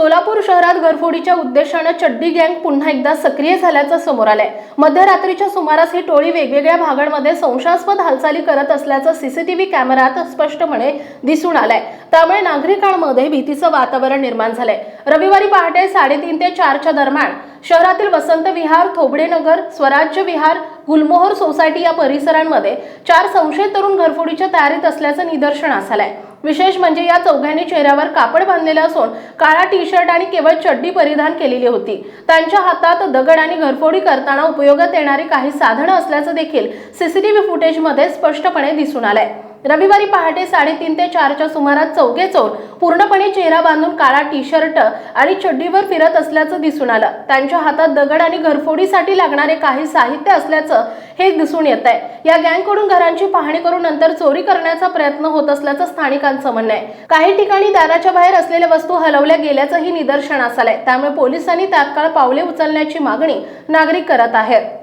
सोलापूर शहरात घरफोडीच्या उद्देशानं चड्डी गँग पुन्हा एकदा सक्रिय झाल्याचं समोर आलंय. मध्यरात्रीच्या सुमारास ही टोळी वेगवेगळ्या भागांमध्ये संशयास्पद हालचाली करत असल्याचं सीसीटीव्ही कॅमेऱ्यात स्पष्टपणे दिसून आलंय. त्यामुळे नागरिकांमध्ये भीतीचं वातावरण निर्माण झालंय. रविवारी पहाटे साडेतीन ते चारच्या दरम्यान शहरातील वसंत विहार थोबडेनगर स्वराज्य विहार गुलमोहर सोसायटी या परिसरांमध्ये चार संशयित तरुण घरफोडीच्या तयारीत असल्याचं निदर्शनास आलंय. विशेष म्हणजे या चौघांनी चेहऱ्यावर कापड बांधलेलं असून काळा टी शर्ट आणि केवळ चड्डी परिधान केलेली होती. त्यांच्या हातात दगड आणि घरफोडी करताना उपयोगात येणारी काही साधनं असल्याचं देखील सीसीटीव्ही फुटेजमध्ये स्पष्टपणे दिसून आलंय. रविवारी पहाटे साडेतीन ते चारच्या सुमारास चौघे चोर पूर्णपणे चेहरा बांधून काळा टी शर्ट आणि चड्डीवर फिरत असल्याचं दिसून आलं. त्यांच्या हातात दगड आणि घरफोडीसाठी लागणारे काही साहित्य असल्याचं हे दिसून येत आहे या गँगकडून घरांची पाहणी करून नंतर चोरी करण्याचा प्रयत्न होत असल्याचं स्थानिकांचं म्हणणं आहे. काही ठिकाणी दाराच्या बाहेर असलेल्या वस्तू हलवल्या गेल्याचंही निदर्शनास आलंय. त्यामुळे पोलिसांनी तात्काळ पावले उचलण्याची मागणी नागरिक करत आहेत.